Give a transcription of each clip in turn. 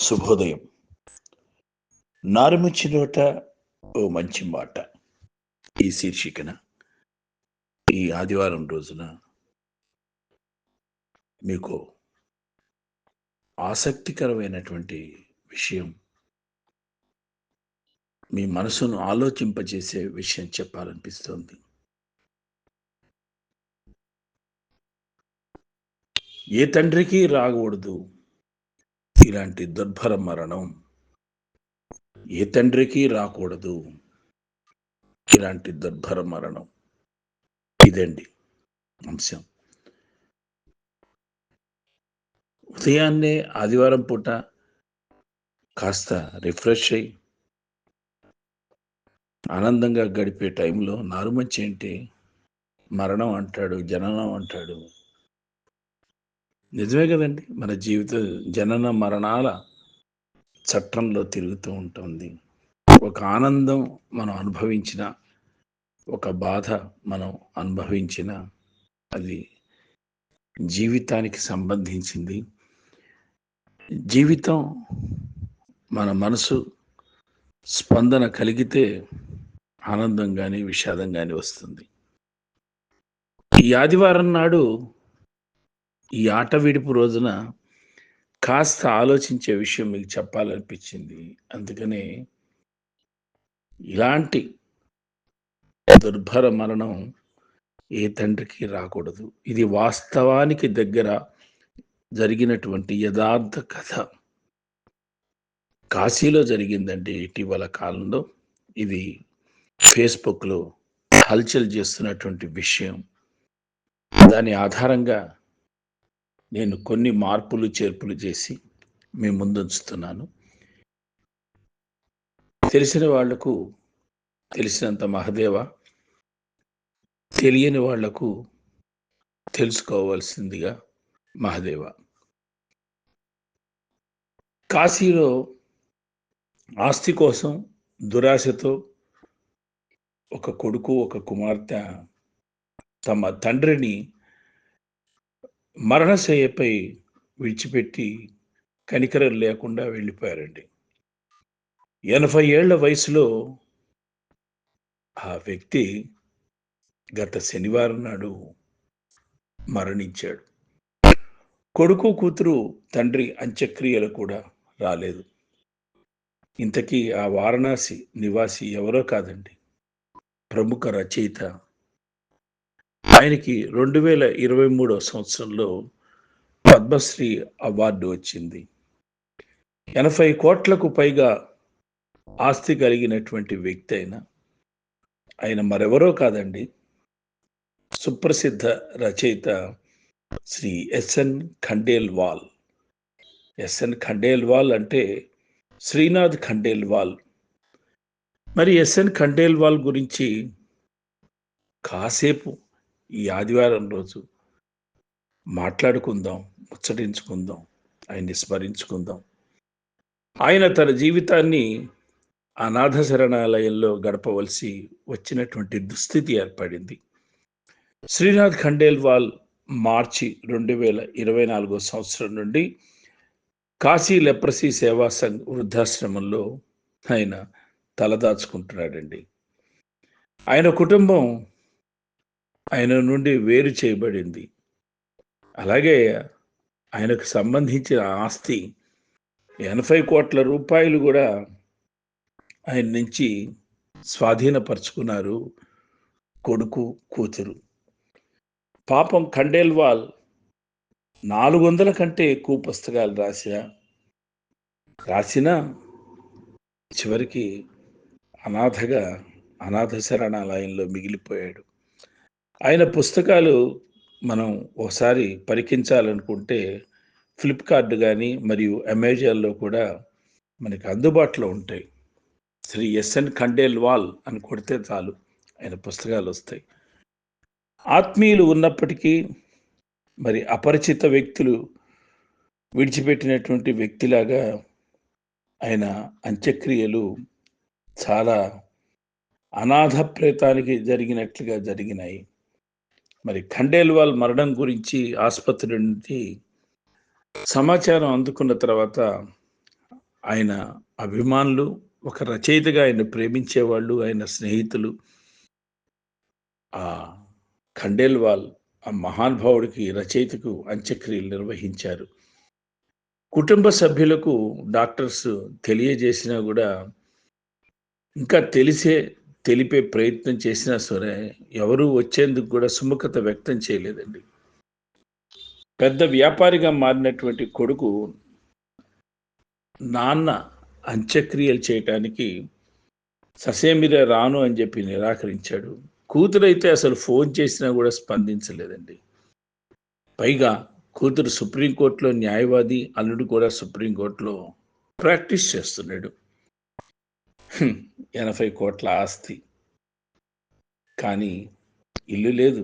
శుభోదయం. నారుమిచ్చి నోట ఓ మంచి మాట. ఈ శీర్షికన ఈ ఆదివారం రోజున మీకు ఆసక్తికరమైనటువంటి విషయం మీ మనసును ఆలోచింపజేసే విషయం చెప్పాలనిపిస్తోంది. ఏ తండ్రికి రాకూడదు ఇలాంటి దుర్భర మరణం ఏ తండ్రికి రాకూడదు. ఇలాంటి దుర్భర మరణం. ఇదండి అంశం. ఉదయాన్నే ఆదివారం పూట కాస్త రిఫ్రెష్ అయ్యి ఆనందంగా గడిపే టైంలో నారుమంచి ఏంటి? మరణం అంటాడు జననం అంటాడు. నిజమే కదండి. మన జీవిత జనన మరణాల చట్టంలో తిరుగుతూ ఉంటుంది. ఒక ఆనందం మనం అనుభవించిన ఒక బాధ మనం అనుభవించిన అది జీవితానికి సంబంధించింది. జీవితం మన మనసు స్పందన కలిగితే ఆనందం కానీ విషాదం కానీ వస్తుంది. ఈ ఆదివారం నాడు ఈ ఆట విడుపు రోజున కాస్త ఆలోచించే విషయం మీకు చెప్పాలనిపించింది. అందుకనే ఇలాంటి దుర్భర మరణం ఏ తండ్రికి రాకూడదు. ఇది వాస్తవానికి దగ్గర జరిగినటువంటి యథార్థ కథ. కాశీలో జరిగిందండి ఇటీవల కాలంలో. ఇది ఫేస్బుక్లో హల్చల్ చేస్తున్నటువంటి విషయం. దాని ఆధారంగా నేను కొన్ని మార్పులు చేర్పులు చేసి మీ ముందుంచుతున్నాను. తెలిసిన వాళ్ళకు తెలిసినంత మహదేవ తెలియని వాళ్ళకు తెలుసుకోవాల్సిందిగా మహదేవ. కాశీలో ఆస్తి కోసం దురాశతో ఒక కొడుకు ఒక కుమార్తె తమ తండ్రిని మరణశయ్యపై విడిచిపెట్టి కనికరం లేకుండా వెళ్ళిపోయారండి. ఎనభై ఏళ్ళ వయసులో ఆ వ్యక్తి గత శనివారం నాడు మరణించాడు. కొడుకు కూతురు తండ్రి అంత్యక్రియలు కూడా రాలేదు. ఇంతకీ ఆ వారణాసి నివాసి ఎవరో కాదండి. ప్రముఖ రచయిత ఆయనకి రెండు వేల ఇరవై మూడో సంవత్సరంలో పద్మశ్రీ అవార్డు వచ్చింది. ఎనభై కోట్లకు పైగా ఆస్తి కలిగినటువంటి వ్యక్తి అయిన ఆయన మరెవరో కాదండి. సుప్రసిద్ధ రచయిత Shri S N Khandelwal. S N Khandelwal అంటే శ్రీనాథ్ ఖండేల్వాల్. మరి ఎస్ఎన్ ఖండేల్వాల్ గురించి కాసేపు ఈ ఆదివారం రోజు మాట్లాడుకుందాం ముచ్చటించుకుందాం ఆయన్ని స్మరించుకుందాం. ఆయన తన జీవితాన్ని అనాథ శరణాలయంలో గడపవలసి వచ్చినటువంటి దుస్థితి ఏర్పడింది. శ్రీనాథ్ ఖండేల్వాల్ మార్చి రెండు వేల ఇరవై నాలుగో సంవత్సరం నుండి కాశీ లెప్రసీ సేవా సంఘ్ వృద్ధాశ్రమంలో ఆయన తలదాచుకుంటున్నాడండి. ఆయన కుటుంబం ఆయన నుండి వేరు చేయబడింది. అలాగే ఆయనకు సంబంధించిన ఆస్తి ఎనభై కోట్ల రూపాయలు కూడా ఆయన నుంచి స్వాధీనపరుచుకున్నారు కొడుకు కూతురు. పాపం ఖండేల్వాల్ నాలుగు వందల కంటే ఎక్కువ పుస్తకాలు రాసా రాసిన చివరికి అనాథగా అనాథ శరణాలయంలో మిగిలిపోయాడు. ఆయన పుస్తకాలు మనం ఒకసారి పరికించాలనుకుంటే ఫ్లిప్కార్ట్ కానీ మరియు అమెజాన్లో కూడా మనకి అందుబాటులో ఉంటాయి. శ్రీ ఎస్ఎన్ ఖండేల్వాల్ అని కొడితే చాలు ఆయన పుస్తకాలు వస్తాయి. ఆత్మీయులు ఉన్నప్పటికీ మరి అపరిచిత వ్యక్తులు విడిచిపెట్టినటువంటి వ్యక్తిలాగా ఆయన అంత్యక్రియలు చాలా అనాథ ప్రేతానికి జరిగినట్లుగా జరిగినాయి. మరి ఖండేల్వాల్ మరణం గురించి ఆసుపత్రి నుండి సమాచారం అందుకున్న తర్వాత ఆయన అభిమానులు ఒక రచయితగా ఆయన ప్రేమించేవాళ్ళు ఆయన స్నేహితులు. ఆ ఖండేల్వాల్ ఆ మహానుభావుడికి రచయితకు అంత్యక్రియలు నిర్వహించారు. కుటుంబ సభ్యులకు డాక్టర్స్ తెలియజేసినా కూడా ఇంకా తెలిసే తెలిపే ప్రయత్నం చేసినా సరే ఎవరూ వచ్చేందుకు కూడా సుముఖత వ్యక్తం చేయలేదండి. పెద్ద వ్యాపారిగా మారినటువంటి కొడుకు నాన్న అంత్యక్రియలు చేయటానికి ససేమిరా రాను అని చెప్పి నిరాకరించాడు. కూతురైతే అసలు ఫోన్ చేసినా కూడా స్పందించలేదండి. పైగా కూతురు సుప్రీంకోర్టులో న్యాయవాది అల్లుడు కూడా సుప్రీంకోర్టులో ప్రాక్టీస్ చేస్తున్నాడు. ఎనభై కోట్ల ఆస్తి. కానీ ఇల్లు లేదు.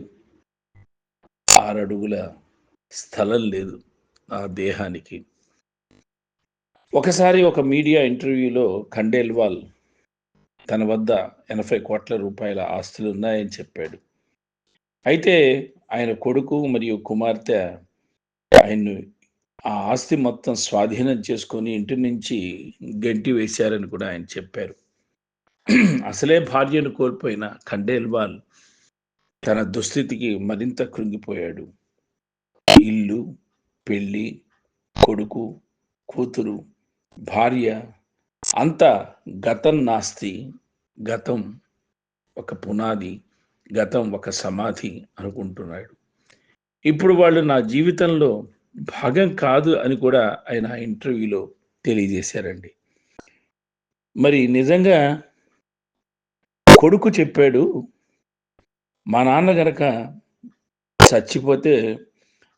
ఆరడుగుల స్థలం లేదు ఆ దేహానికి. ఒకసారి ఒక మీడియా ఇంటర్వ్యూలో ఖండేల్వాల్ తన వద్ద ఎనభై కోట్ల రూపాయల ఆస్తులు ఉన్నాయని చెప్పాడు. అయితే ఆయన కొడుకు మరియు కుమార్తె ఆయన్ను ఆ ఆస్తి మొత్తం స్వాధీనం చేసుకొని ఇంటి నుంచి గంటి వేశారని కూడా ఆయన చెప్పారు. అసలే భార్యను కోల్పోయిన ఖండేల్వాల్ తన దుస్థితికి మరింత కృంగిపోయాడు. ఇల్లు పెళ్ళి కొడుకు కూతురు భార్య అంతా గతం నాస్తి గతం ఒక పునాది గతం ఒక సమాధి అనుకుంటున్నాడు. ఇప్పుడు వాళ్ళు నా జీవితంలో భాగం కాదు అని కూడా ఆయన ఆ ఇంటర్వ్యూలో తెలియజేశారండి. మరి నిజంగా కొడుకు చెప్పాడు మా నాన్న గనక చచ్చిపోతే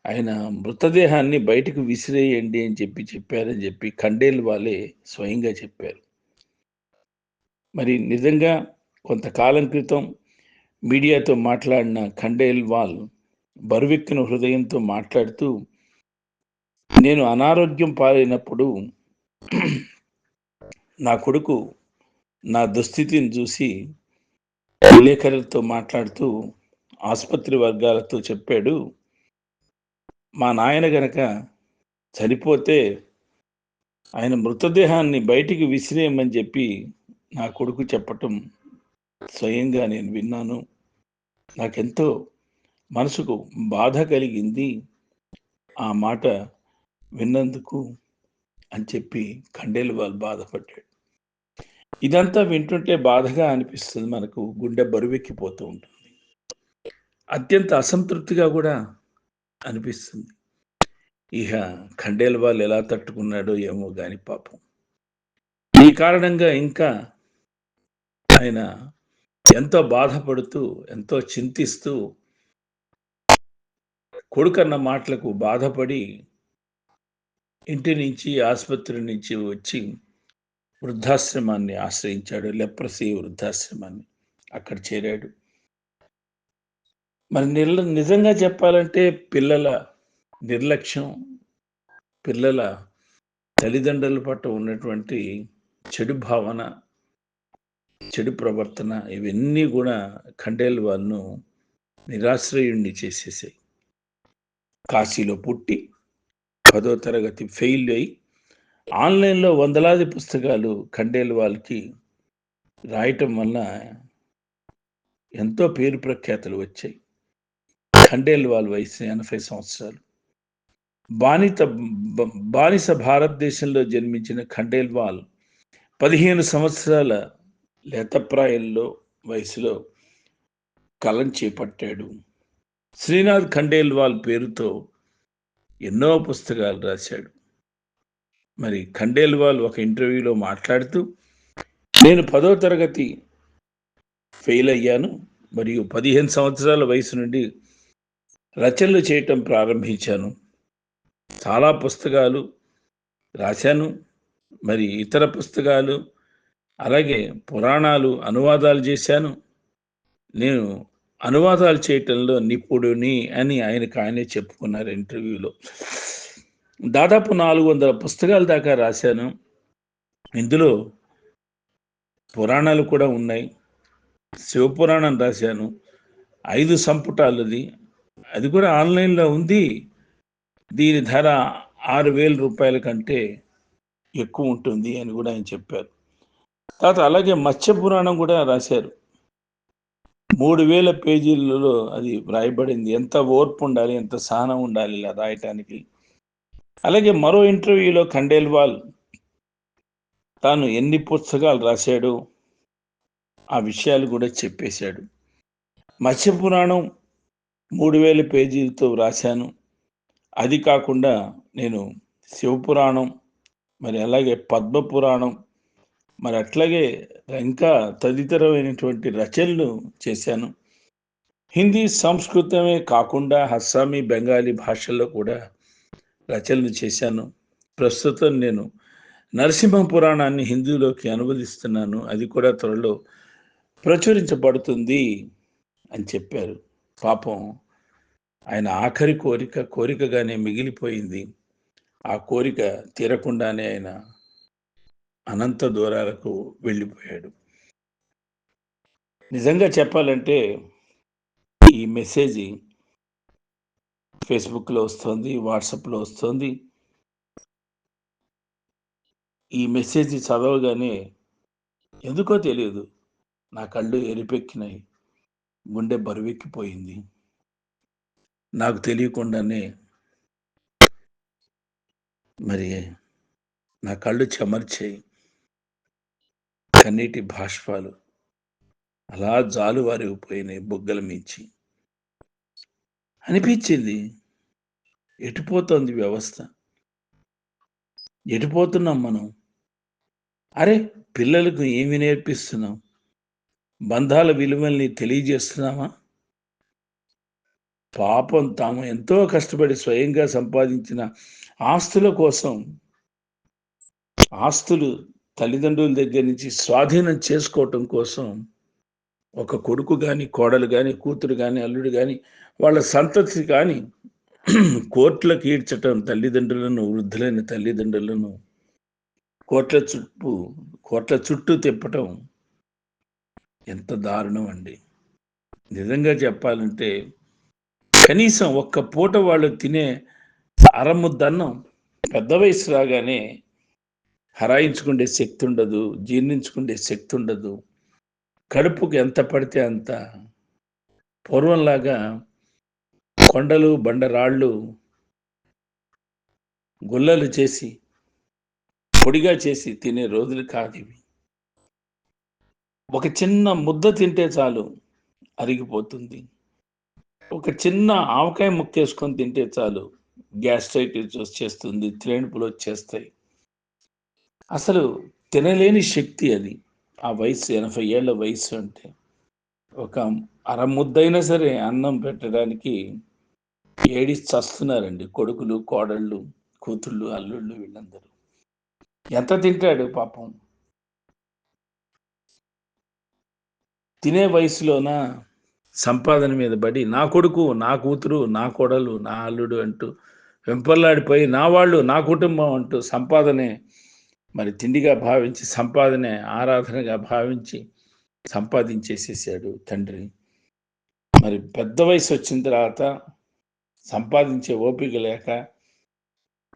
ఆయన మృతదేహాన్ని బయటకు విసిరేయండి అని చెప్పి చెప్పారని చెప్పి ఖండేల్ వాళ్ళే స్వయంగా చెప్పారు. మరి నిజంగా కొంతకాలం క్రితం మీడియాతో మాట్లాడిన ఖండేల్ వాల్ బరువెక్కిన హృదయంతో మాట్లాడుతూ నేను అనారోగ్యం పాలైనప్పుడు నా కొడుకు నా దుస్థితిని చూసి విలేకరులతో మాట్లాడుతూ ఆసుపత్రి వర్గాలతో చెప్పాడు మా నాయన గనక చనిపోతే ఆయన మృతదేహాన్ని బయటికి విసిరేయమని చెప్పి నా కొడుకు చెప్పటం స్వయంగా నేను విన్నాను. నాకెంతో మనసుకు బాధ కలిగింది. ఆ మాట విన్నందుకు అని చెప్పి ఖండేలు వాళ్ళు బాధపడ్డాడు. ఇదంతా వింటుంటే బాధగా అనిపిస్తుంది మనకు గుండె బరువెక్కిపోతూ ఉంటుంది. అత్యంత అసంతృప్తిగా కూడా అనిపిస్తుంది. ఇక ఖండేల వాళ్ళు ఎలా తట్టుకున్నాడో ఏమో గాని పాపం. ఈ కారణంగా ఇంకా ఆయన ఎంతో బాధపడుతూ ఎంతో చింతిస్తూ కొడుకన్న మాటలకు బాధపడి ఇంటి నుంచి ఆసుపత్రి నుంచి వచ్చి వృద్ధాశ్రమాన్ని ఆశ్రయించాడు లెప్రసీ వృద్ధాశ్రమాన్ని అక్కడ చేరాడు. మరి నిర్ల నిజంగా చెప్పాలంటే పిల్లల నిర్లక్ష్యం పిల్లల తల్లిదండ్రుల పట్ల ఉన్నటువంటి చెడు భావన చెడు ప్రవర్తన ఇవన్నీ కూడా ఖండేల్ వాళ్ళను నిరాశ్రయుణ్ణి చేసేసాయి. కాశీలో పుట్టి పదో తరగతి ఫెయిల్ అయి ఆన్లైన్లో వందలాది పుస్తకాలు ఖండేల్ వాళ్ళకి రాయటం వల్ల ఎంతో పేరు ప్రఖ్యాతలు వచ్చాయి. ఖండేల్ వాళ్ళ వయసు ఎనభై సంవత్సరాలు. బానిత బానిస భారతదేశంలో జన్మించిన ఖండేల్వాల్ పదిహేను సంవత్సరాల లేతప్రాయంలో వయసులో కలం చేపట్టాడు. శ్రీనాథ్ ఖండేల్వాల్ పేరుతో ఎన్నో పుస్తకాలు రాశాడు. మరి ఖండేల్వాల్ ఒక ఇంటర్వ్యూలో మాట్లాడుతూ నేను పదో తరగతి ఫెయిల్ అయ్యాను మరియు పదిహేను సంవత్సరాల వయసు నుండి రచనలు చేయటం ప్రారంభించాను. చాలా పుస్తకాలు రాశాను మరి ఇతర పుస్తకాలు అలాగే పురాణాలు అనువాదాలు చేశాను. నేను అనువాదాలు చేయటంలో నిపుణుని అని ఆయనకు ఆయనే చెప్పుకున్నారు ఇంటర్వ్యూలో. దాదాపు నాలుగు వందల పుస్తకాల దాకా రాశాను. ఇందులో పురాణాలు కూడా ఉన్నాయి. శివపురాణం రాశాను. ఐదు సంపుటాలది. అది కూడా ఆన్లైన్లో ఉంది. దీని ధర ఆరు వేల రూపాయల కంటే ఎక్కువ ఉంటుంది అని కూడా ఆయన చెప్పారు. తర్వాత అలాగే మత్స్య పురాణం కూడా రాశారు. మూడు వేల పేజీలలో అది వ్రాయబడింది. ఎంత ఓర్పు ఉండాలి ఎంత సహనం ఉండాలి ఇలా రాయటానికి. అలాగే మరో ఇంటర్వ్యూలో ఖండేల్వాల్ తాను ఎన్ని పుస్తకాలు రాశాడు ఆ విషయాలు కూడా చెప్పేశాడు. మత్స్య పురాణం మూడు వేల పేజీలతో వ్రాశాను అది కాకుండా నేను శివపురాణం మరి అలాగే పద్మ పురాణం మరి అట్లాగే ఇంకా తదితరమైనటువంటి రచనలు చేశాను. హిందీ సంస్కృతమే కాకుండా అస్సామీ బెంగాలీ భాషల్లో కూడా రచనలు చేశాను. ప్రస్తుతం నేను నరసింహ పురాణాన్ని హిందీలోకి అనువదిస్తున్నాను. అది కూడా త్వరలో ప్రచురించబడుతుంది అని చెప్పారు. పాపం ఆయన ఆఖరి కోరిక కోరికగానే మిగిలిపోయింది. ఆ కోరిక తీరకుండానే ఆయన అనంత దూరాలకు వెళ్ళిపోయాడు. నిజంగా చెప్పాలంటే ఈ మెసేజ్ ఫేస్బుక్లో వస్తుంది వాట్సాప్లో వస్తుంది. ఈ మెసేజ్ చదవగానే ఎందుకో తెలియదు. నా కళ్ళు ఎరిపెక్కినాయి గుండె బరువెక్కిపోయింది. నాకు తెలియకుండానే మరి నా కళ్ళు చెమర్చాయి. కన్నీటి భాష్పాలు అలా జాలువారిపోయినాయి బొగ్గల మించి. అనిపించింది ఎటుపోతుంది వ్యవస్థ? ఎటుపోతున్నాం మనం? అరే పిల్లలకు ఏమి నేర్పిస్తున్నాం? బంధాల విలువల్ని తెలియజేస్తున్నామా? పాపం తాము ఎంతో కష్టపడి స్వయంగా సంపాదించిన ఆస్తుల కోసం ఆస్తులు తల్లిదండ్రుల దగ్గర నుంచి స్వాధీనం చేసుకోవటం కోసం ఒక కొడుకు కానీ కోడలు కానీ కూతురు కానీ అల్లుడు కానీ వాళ్ళ సంతతి కానీ కోర్టులకు ఈడ్చటం తల్లిదండ్రులను వృద్ధులైన తల్లిదండ్రులను కోట్ల చుట్టూ కోట్ల చుట్టూ తిప్పటం ఎంత దారుణం అండి. నిజంగా చెప్పాలంటే కనీసం ఒక్క పూట వాళ్ళు తినే అరముద్దన్నం పెద్ద వయసు రాగానే హరాయించుకునే శక్తి ఉండదు జీర్ణించుకునే శక్తి ఉండదు. కడుపుకు ఎంత పడితే అంత. పూర్వంలాగా కొండలు బండరాళ్ళు గుల్లలు చేసి పొడిగా చేసి తినే రోజులు కాదు ఇవి. ఒక చిన్న ముద్ద తింటే చాలు అరిగిపోతుంది. ఒక చిన్న ఆవకాయ ముక్కేసుకొని తింటే చాలు గ్యాస్ట్రైటిస్ వచ్చేస్తుంది త్రేణుపులు వచ్చేస్తాయి. అసలు తినలేని శక్తి అది. ఆ వయసు ఎనభై ఏళ్ళ వయసు అంటే ఒక అర ముద్దైనా సరే అన్నం పెట్టడానికి ఏడి చస్తున్నారండి కొడుకులు కోడళ్ళు కూతుళ్ళు అల్లుళ్ళు వీళ్ళందరూ. ఎంత తింటాడు పాపం? తినే వయసులోన సంపాదన మీద పడి నా కొడుకు నా కూతురు నా కోడలు నా అల్లుడు అంటూ వెంపర్లాడిపోయి నా వాళ్ళు నా కుటుంబం అంటూ సంపాదనే మరి తిండిగా భావించి సంపాదనే ఆరాధనగా భావించి సంపాదించేసేసాడు తండ్రి. మరి పెద్ద వయసు వచ్చిన తర్వాత సంపాదించే ఓపిక లేక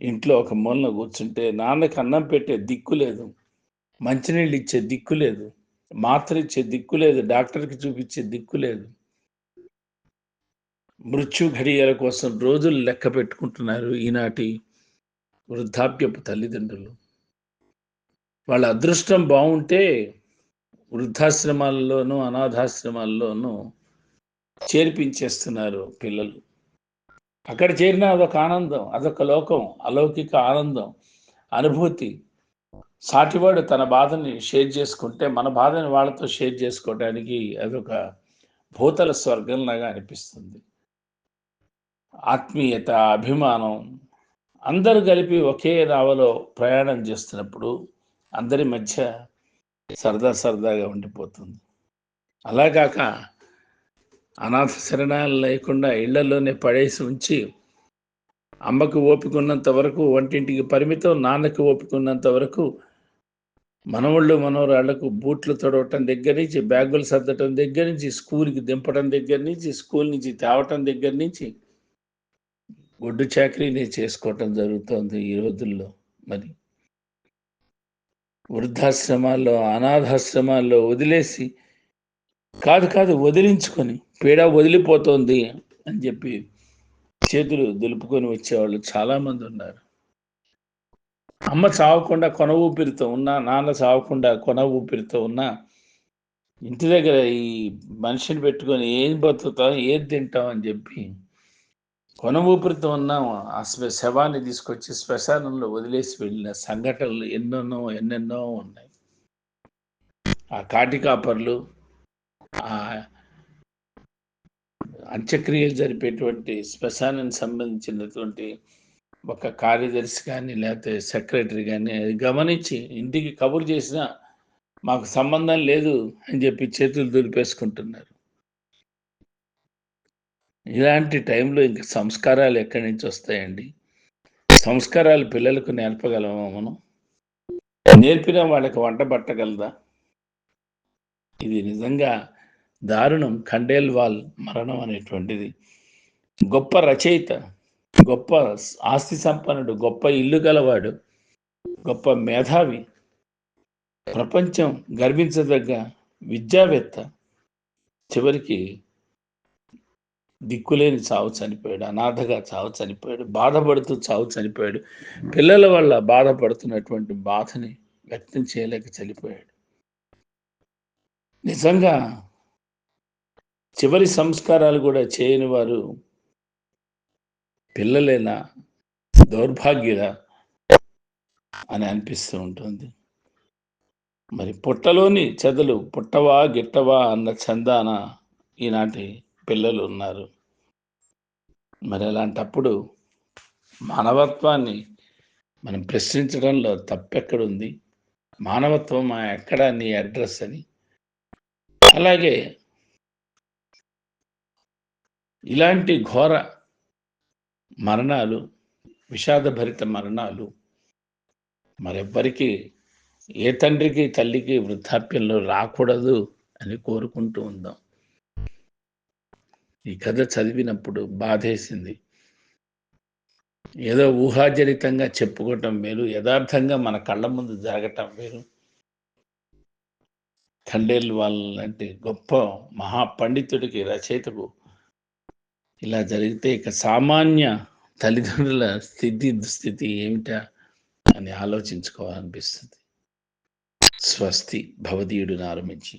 ఇంట్లో ఒక మూలన కూర్చుంటే నాన్నకి అన్నం పెట్టే దిక్కు లేదు మంచినీళ్ళు ఇచ్చే దిక్కు లేదు మాత్ర ఇచ్చే దిక్కు లేదు డాక్టర్కి చూపించే దిక్కు లేదు. మృత్యు ఘడియల కోసం రోజులు లెక్క పెట్టుకుంటున్నారు ఈనాటి వృద్ధాప్యపు తల్లిదండ్రులు. వాళ్ళ అదృష్టం బాగుంటే వృద్ధాశ్రమాల్లోనూ అనాథాశ్రమాల్లోనూ చేర్పించేస్తున్నారు పిల్లలు. అక్కడ చేరిన అదొక ఆనందం అదొక లోకం అలౌకిక ఆనందం అనుభూతి. సాటివాడు తన బాధని షేర్ చేసుకుంటే మన బాధని వాళ్ళతో షేర్ చేసుకోవడానికి అదొక భూతల స్వర్గంలాగా అనిపిస్తుంది. ఆత్మీయత అభిమానం అందరూ కలిపి ఒకే రావలో ప్రయాణం చేస్తున్నప్పుడు అందరి మధ్య సరదా సరదాగా ఉండిపోతుంది. అలాగాక అనాథ శరణాలు లేకుండా ఇళ్ళలోనే పడేసి ఉంచి అమ్మకు ఓపికన్నంత వరకు వంటింటికి పరిమితం నాన్నకి ఓపికన్నంత వరకు మనవాళ్ళు మనవరాళ్ళకు బూట్లు తొడవటం దగ్గర నుంచి బ్యాగులు సర్దటం దగ్గర నుంచి స్కూల్కి దింపడం దగ్గర నుంచి స్కూల్ నుంచి తేవటం దగ్గర నుంచి గుడ్డు చాకరీని చేసుకోవటం జరుగుతోంది ఈ రోజుల్లో మరి. వృద్ధాశ్రమాల్లో అనాథాశ్రమాల్లో వదిలేసి కాదు కాదు వదిలించుకొని పీడ వదిలిపోతోంది అని చెప్పి చేతులు దులుపుకొని వచ్చేవాళ్ళు చాలామంది ఉన్నారు. అమ్మ చావకుండా కొన ఊపిరితో ఉన్నా నాన్న చావకుండా కొన ఊపిరితో ఉన్నా ఇంటి దగ్గర ఈ మనిషిని పెట్టుకొని ఏం బతుకుతాం ఏది తింటాం అని చెప్పి కొన ఊపిరితో ఉన్న ఆ శవాన్ని తీసుకొచ్చి శ్మశానంలో వదిలేసి వెళ్ళిన సంఘటనలు ఎన్నెన్నో ఎన్నెన్నో ఉన్నాయి. ఆ కాటికాపర్లు ఆ అంత్యక్రియలు జరిపేటువంటి శ్మశానానికి సంబంధించినటువంటి ఒక కార్యదర్శి కానీ లేకపోతే సెక్రటరీ కానీ అది గమనించి ఇంటికి కబురు చేసినా మాకు సంబంధం లేదు అని చెప్పి చేతులు దులిపేసుకుంటున్నారు. ఇలాంటి టైంలో ఇంక సంస్కారాలు ఎక్కడి నుంచి వస్తాయండి? సంస్కారాలు పిల్లలకు నేర్పగలమా మనం? నేర్పిన వాళ్ళకి వంట పట్టగలదా? ఇది నిజంగా దారుణం. ఖండేల్వాల్ మరణం అనేటువంటిది. గొప్ప రచయిత గొప్ప ఆస్తి సంపన్నుడు గొప్ప ఇల్లు గలవాడు గొప్ప మేధావి ప్రపంచం గర్వించదగ్గ విద్యావేత్త చివరికి దిక్కులేని చావు చనిపోయాడు అనాథగా చావు చనిపోయాడు బాధపడుతూ చావు చనిపోయాడు. పిల్లల వల్ల బాధపడుతున్నటువంటి బాధని వ్యక్తం చేయలేక చనిపోయాడు. నిజంగా చివరి సంస్కారాలు కూడా చేయని వారు పిల్లలేనా దౌర్భాగ్యులా అని అనిపిస్తూ ఉంటుంది. మరి పుట్టలోని చెదలు పుట్టవా గిట్టవా అన్న చందాన ఈనాటి పిల్లలు ఉన్నారు మరి అలాంటప్పుడు మానవత్వాన్ని మనం ప్రశ్నించడంలో తప్పెక్కడుంది? మానవత్వం ఎక్కడ నీ అడ్రస్ అని? అలాగే ఇలాంటి ఘోర మరణాలు విషాదభరిత మరణాలు మరెవ్వరికి ఏ తండ్రికి తల్లికి వృద్ధాప్యంలో రాకూడదు అని కోరుకుంటూ ఉందాం. ఈ కథ చదివినప్పుడు బాధేసింది. ఏదో ఊహాజనితంగా చెప్పుకోవటం వేరు యథార్థంగా మన కళ్ళ ముందు జరగటం వేరు ఖండేల్ వాళ్ళంటి గొప్ప మహాపండితుడికి రచయితకు ఇలా జరిగితే ఇక సామాన్య తల్లిదండ్రుల స్థితి దుస్థితి ఏమిటా అని ఆలోచించుకోవాలనిపిస్తుంది. స్వస్తి భవదీయుడిని ఆరంభించి.